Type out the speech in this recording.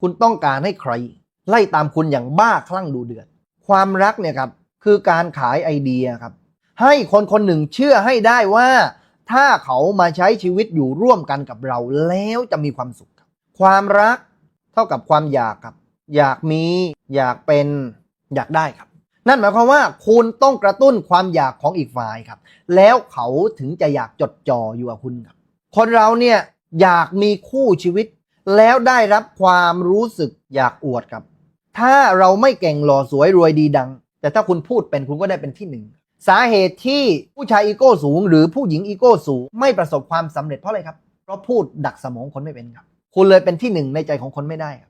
คุณต้องการให้ใคร ไล่ตามคุณอย่างบ้าคลั่งดูเดือด ความรักเนี่ยครับคือการขายไอเดียครับ ให้คนคนหนึ่งเชื่อให้ได้ว่า ถ้าเขามาใช้ชีวิตอยู่ร่วมกันกับเราแล้วจะมีความสุขครับ ความรักเท่ากับความอยากครับ อยากมี อยากเป็น อยากได้ครับ นั่นหมายความว่าคุณต้องกระตุ้นความอยากของอีกฝ่ายครับ แล้วเขาถึงจะอยากจดจ่ออยู่กับคุณครับ คนเราเนี่ยอยากมีคู่ชีวิต แล้วได้รับความรู้สึกอยากอวดครับ ถ้าเราไม่เก่งหล่อสวยรวยดีดัง แต่ถ้าคุณพูดเป็นคุณก็ได้เป็นที่หนึ่งสาเหตุที่ผู้ชายอีโก้สูง หรือผู้หญิงอีโก้สูง ไม่ประสบความสำเร็จเพราะอะไรครับ เพราะพูดดักสมองคนไม่เป็นครับ คุณเลยเป็นที่หนึ่งในใจของคนไม่ได้ครับ